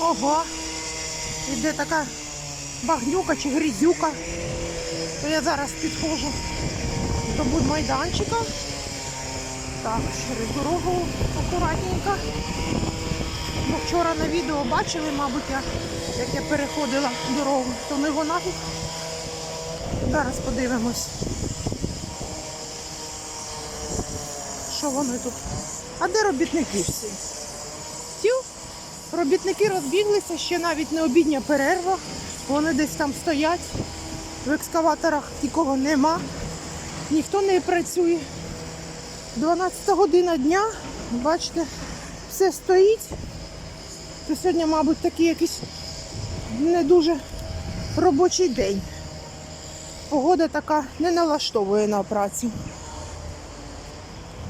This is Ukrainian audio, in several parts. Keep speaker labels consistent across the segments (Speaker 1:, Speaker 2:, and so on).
Speaker 1: Ого! Іде така багнюка чи грізюка. То я зараз підходжу до будмайданчика. Так, через дорогу акуратненько. Бо вчора на відео бачили, мабуть, я, як я переходила дорогу, то не вона тут. Зараз подивимось. Що вони тут? А де робітники всі? Тю, робітники розбіглися, ще навіть не обідня перерва. Вони десь там стоять. В екскаваторах нікого нема. Ніхто не працює. 12 година дня, бачите, все стоїть. То сьогодні, мабуть, такий якийсь не дуже робочий день. Погода така не налаштовує на працю.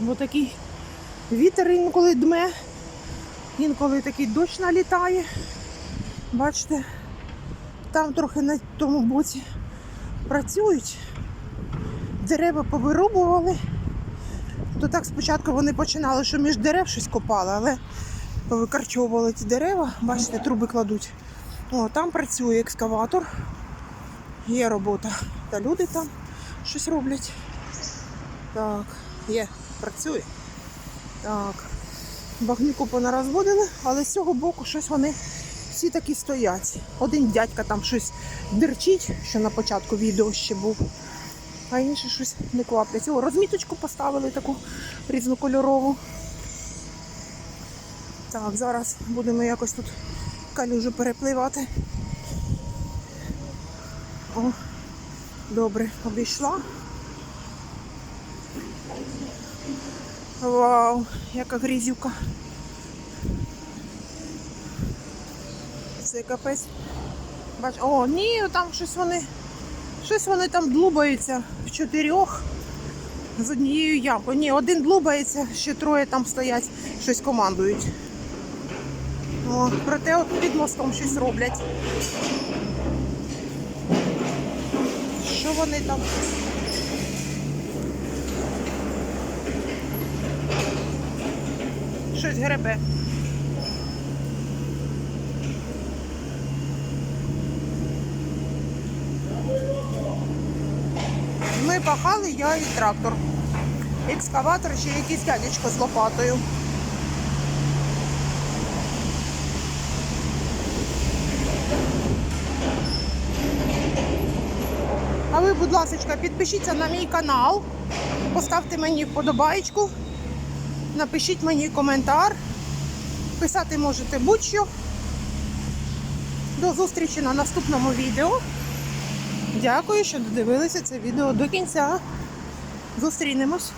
Speaker 1: Бо такий вітер інколи дме, інколи такий дощ налітає. Бачите, там трохи на тому боці працюють. Дерева повирубували. То так спочатку вони починали, що між дерев щось копали, але повикарчовували ті дерева, бачите, труби кладуть. О, там працює екскаватор. Є робота. Та люди там щось роблять. Так, є, працює. Так. Багнюку понарозводили, але з цього боку щось вони всі такі стоять. Один дядька там щось дерчить, що на початку відео ще був. А інші щось не квапляться. О, розміточку поставили таку різнокольорову. Так, зараз будемо якось тут калюжу перепливати. О, добре, обійшла. Вау, яка грізюка. Це капець. Бач, о, ні, там щось вони. Щось вони там длубаються в чотирьох з однією ямкою. Ні, один длубається, ще троє там стоять, щось командують. О, проте от під мостом щось роблять. Що вони там? Щось гребе. Ми пахали, я і трактор. Екскаватор ще якийсь дядечко з лопатою. А ви, будь ласка, підпишіться на мій канал, поставте мені вподобайку, напишіть мені коментар. Писати можете будь-що. До зустрічі на наступному відео. Дякую, що додивилися це відео до кінця. Зустрінемось.